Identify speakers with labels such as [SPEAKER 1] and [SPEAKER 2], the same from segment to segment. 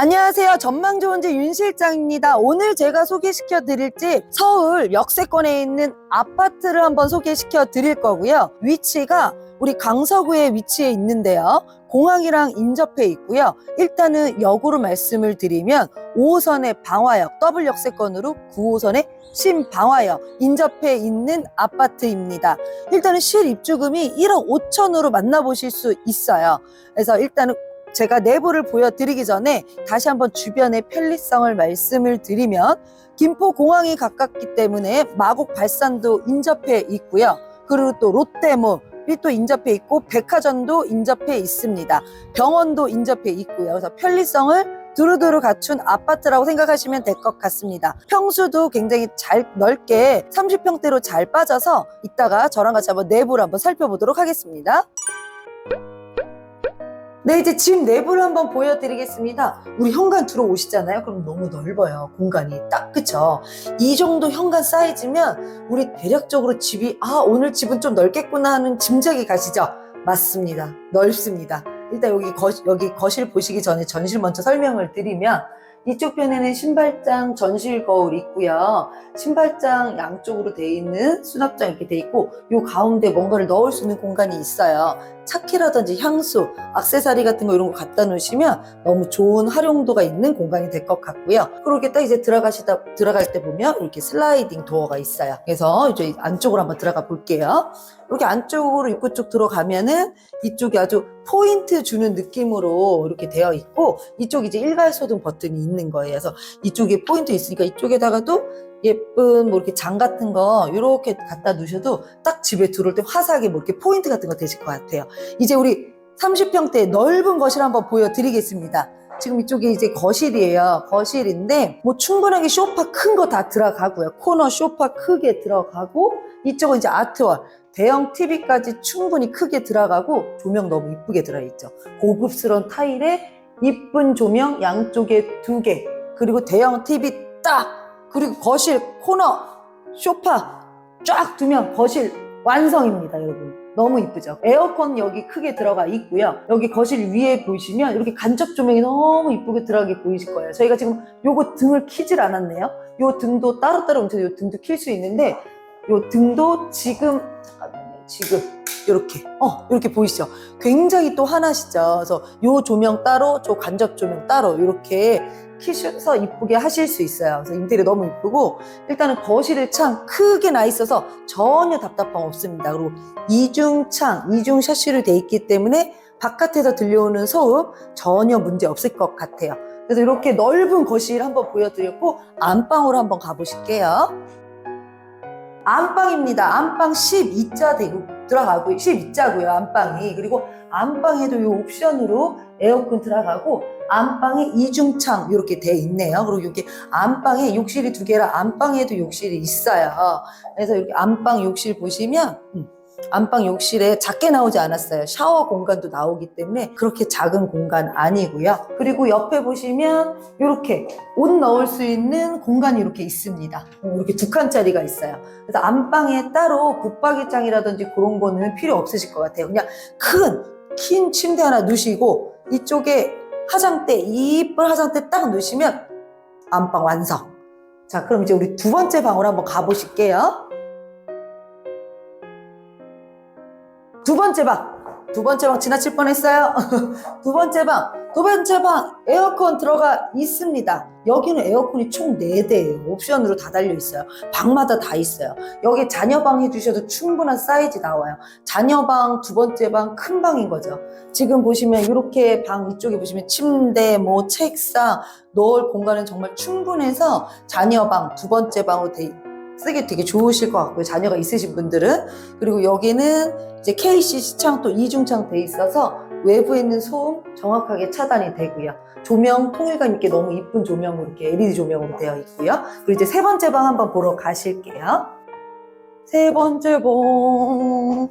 [SPEAKER 1] 안녕하세요. 전망 좋은 집윤 실장입니다. 오늘 제가 소개시켜 드릴 집 서울 역세권에 있는 아파트를 한번 소개시켜 드릴 거고요. 위치가 우리 강서구에 위치해 있는데요. 공항이랑 인접해 있고요. 일단은 역으로 말씀을 드리면 5호선의 방화역, 더블 역세권으로 9호선의 신방화역 인접해 있는 아파트입니다. 일단은 실 입주금이 1억 5천으로 만나보실 수 있어요. 그래서 일단은 제가 내부를 보여드리기 전에 다시 한번 주변의 편리성을 말씀을 드리면 김포 공항이 가깝기 때문에 마곡 발산도 인접해 있고요. 그리고 또 롯데몰이 또 인접해 있고 백화점도 인접해 있습니다. 병원도 인접해 있고요. 그래서 편리성을 두루두루 갖춘 아파트라고 생각하시면 될 것 같습니다. 평수도 굉장히 잘 넓게 30평대로 잘 빠져서 이따가 저랑 같이 한번 내부를 한번 살펴보도록 하겠습니다. 네, 이제 집 내부를 한번 보여드리겠습니다. 우리 현관 들어오시잖아요. 그럼 너무 넓어요. 공간이 딱, 그쵸? 이 정도 현관 사이즈면 우리 대략적으로 집이, 아, 오늘 집은 좀 넓겠구나 하는 짐작이 가시죠? 맞습니다. 넓습니다. 일단 여기 거, 여기 거실 보시기 전에 전실 먼저 설명을 드리면 이쪽 편에는 신발장, 전실 거울 있고요. 신발장 양쪽으로 돼 있는 수납장 이렇게 돼 있고 요 가운데 뭔가를 넣을 수 있는 공간이 있어요. 차키라든지 향수, 악세사리 같은 거 이런 거 갖다 놓으시면 너무 좋은 활용도가 있는 공간이 될 것 같고요. 그렇게 딱 이제 들어가시다 들어갈 때 보면 이렇게 슬라이딩 도어가 있어요. 그래서 이제 안쪽으로 한번 들어가 볼게요. 이렇게 안쪽으로 입구 쪽 들어가면은 이쪽이 아주 포인트 주는 느낌으로 이렇게 되어 있고 이쪽 이제 일괄 소등 버튼이 있는 거예요. 그래서 이쪽에 포인트 있으니까 이쪽에다가도 예쁜 뭐 이렇게 장 같은 거 이렇게 갖다 놓으셔도 딱 집에 들어올 때 화사하게 뭐 이렇게 포인트 같은 거 되실 것 같아요. 이제 우리 30평대 넓은 거실 한번 보여드리겠습니다. 지금 이쪽이 이제 거실이에요. 거실인데 뭐 충분하게 쇼파 큰 거 다 들어가고요. 코너 쇼파 크게 들어가고 이쪽은 이제 아트월 대형 TV까지 충분히 크게 들어가고 조명 너무 이쁘게 들어있죠. 고급스러운 타일에 이쁜 조명 양쪽에 두 개 그리고 대형 TV 딱 그리고 거실 코너 소파 쫙 두면 거실 완성입니다 여러분. 너무 이쁘죠? 에어컨 여기 크게 들어가 있고요. 여기 거실 위에 보시면 이렇게 간접 조명이 너무 이쁘게 들어가게 보이실 거예요. 저희가 지금 요거 등을 키질 않았네요. 요 등도 따로따로 움직여 요 등도 킬 수 있는데 요 등도 지금 잠깐만요 지금 이렇게 어 이렇게 보이시죠? 굉장히 또 하나시죠? 그래서 요 조명 따로 저 간접 조명 따로 이렇게 키셔서 이쁘게 하실 수 있어요. 그래서 인테리어 너무 이쁘고 일단은 거실에 참 크게 나 있어서 전혀 답답함 없습니다. 그리고 이중창 이중 샤시로 돼 있기 때문에 바깥에서 들려오는 소음 전혀 문제 없을 것 같아요. 그래서 이렇게 넓은 거실 한번 보여드렸고 안방으로 한번 가보실게요. 안방입니다. 안방 12자 되고 들어가고 12자고요. 안방이 그리고 안방에도 이 옵션으로 에어컨 들어가고 안방에 이중창 이렇게 돼 있네요. 그리고 여기 안방에 욕실이 두 개라 안방에도 욕실이 있어요. 그래서 이렇게 안방 욕실 보시면 음, 안방 욕실에 작게 나오지 않았어요. 샤워 공간도 나오기 때문에 그렇게 작은 공간 아니고요. 그리고 옆에 보시면 이렇게 옷 넣을 수 있는 공간이 이렇게 있습니다. 어, 이렇게 두 칸짜리가 있어요. 그래서 안방에 따로 붙박이장이라든지 그런 거는 필요 없으실 것 같아요. 그냥 큰, 긴 침대 하나 누시고 이쪽에 화장대, 이쁜 화장대 딱 넣으시면 안방 완성. 자, 그럼 이제 우리 두 번째 방으로 한번 가보실게요. 두 번째 방. 두 번째 방 지나칠 뻔했어요. 두 번째 방. 두 번째 방 에어컨 들어가 있습니다. 여기는 에어컨이 총 4대예요. 옵션으로 다 달려 있어요. 방마다 다 있어요. 여기 자녀방 해주셔도 충분한 사이즈 나와요. 자녀방 두 번째 방 큰 방인 거죠. 지금 보시면 이렇게 방 이쪽에 보시면 침대, 뭐 책상 넣을 공간은 정말 충분해서 자녀방 두 번째 방으로 돼 쓰기 되게 좋으실 것 같고요. 자녀가 있으신 분들은. 그리고 여기는 이제 KC 시창 또 이중창 돼 있어서 외부에 있는 소음 정확하게 차단이 되고요. 조명 통일감 있게 너무 이쁜 조명으로 이렇게 LED 조명으로 되어 있고요. 그리고 이제 세 번째 방 한번 보러 가실게요. 세 번째 방.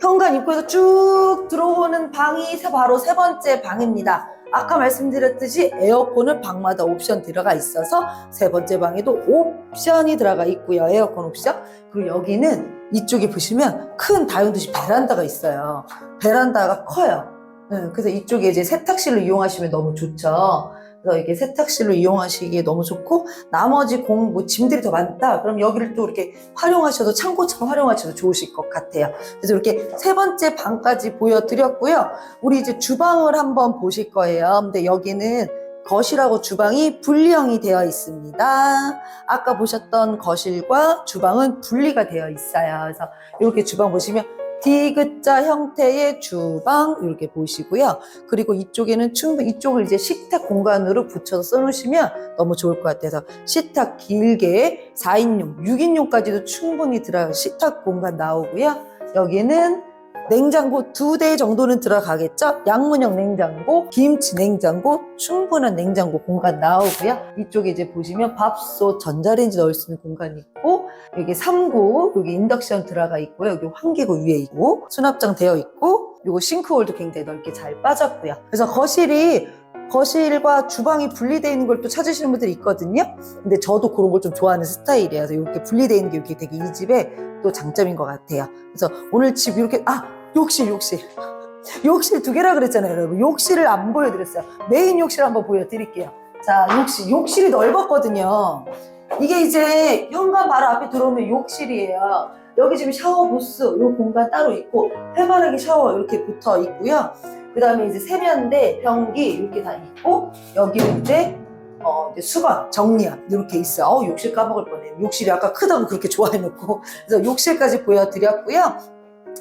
[SPEAKER 1] 현관 입구에서 쭉 들어오는 방이 바로 세 번째 방입니다. 아까 말씀드렸듯이 에어컨은 방마다 옵션 들어가 있어서 세 번째 방에도 옵션이 들어가 있고요. 에어컨 옵션. 그리고 여기는 이쪽에 보시면 큰 다용도시 베란다가 있어요. 베란다가 커요. 네, 그래서 이쪽에 이제 세탁실로 이용하시면 너무 좋죠. 그래서 이게 세탁실로 이용하시기에 너무 좋고 나머지 공, 뭐 짐들이 더 많다. 그럼 여기를 또 이렇게 활용하셔도 창고처럼 활용하셔도 좋으실 것 같아요. 그래서 이렇게 세 번째 방까지 보여드렸고요. 우리 이제 주방을 한번 보실 거예요. 근데 여기는 거실하고 주방이 분리형이 되어 있습니다. 아까 보셨던 거실과 주방은 분리가 되어 있어요. 그래서 이렇게 주방 보시면 디귿자 형태의 주방 이렇게 보시고요. 그리고 이쪽에는 충분히 이쪽을 이제 식탁 공간으로 붙여서 써놓으시면 너무 좋을 것 같아서 식탁 길게 4인용, 6인용까지도 충분히 들어가 식탁 공간 나오고요. 여기는 냉장고 두 대 정도는 들어가겠죠? 양문형 냉장고, 김치 냉장고, 충분한 냉장고 공간 나오고요. 이쪽에 이제 보시면 밥솥, 전자레인지 넣을 수 있는 공간이 있고, 여기 3구, 여기 인덕션 들어가 있고요. 여기 환기구 위에 있고, 수납장 되어 있고, 요거 싱크홀도 굉장히 넓게 잘 빠졌고요. 그래서 거실이 거실과 주방이 분리되어 있는 걸 또 찾으시는 분들이 있거든요. 근데 저도 그런 걸 좀 좋아하는 스타일이에요. 그래서 이렇게 분리되어 있는 게 이렇게 되게 이 집의 또 장점인 것 같아요. 그래서 오늘 집 이렇게, 아! 욕실, 욕실. 욕실 두 개라 그랬잖아요, 여러분. 욕실을 안 보여드렸어요. 메인 욕실 한번 보여드릴게요. 자, 욕실. 욕실이 넓었거든요. 이게 이제 현관 바로 앞에 들어오면 욕실이에요. 여기 지금 샤워 부스, 요 공간 따로 있고, 해바라기 샤워 이렇게 붙어 있고요. 그 다음에 이제 세면대, 변기 이렇게 다 있고, 여기는 이제 어, 수건, 정리함 이렇게 있어요. 어, 욕실 까먹을 뻔해. 욕실이 아까 크다고 그렇게 좋아해놓고 그래서 욕실까지 보여드렸고요.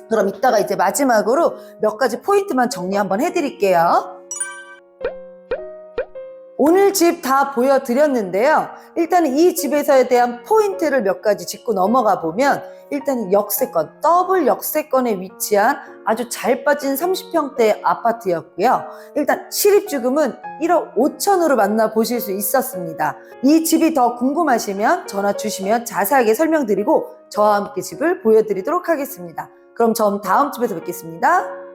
[SPEAKER 1] 그럼 이따가 이제 마지막으로 몇 가지 포인트만 정리 한번 해드릴게요. 오늘 집 다 보여드렸는데요. 일단 이 집에서에 대한 포인트를 몇 가지 짚고 넘어가 보면 일단 역세권, 더블 역세권에 위치한 아주 잘 빠진 30평대 아파트였고요. 일단 실입주금은 1억 5천으로 만나보실 수 있었습니다. 이 집이 더 궁금하시면 전화 주시면 자세하게 설명드리고 저와 함께 집을 보여드리도록 하겠습니다. 그럼 전 다음 집에서 뵙겠습니다.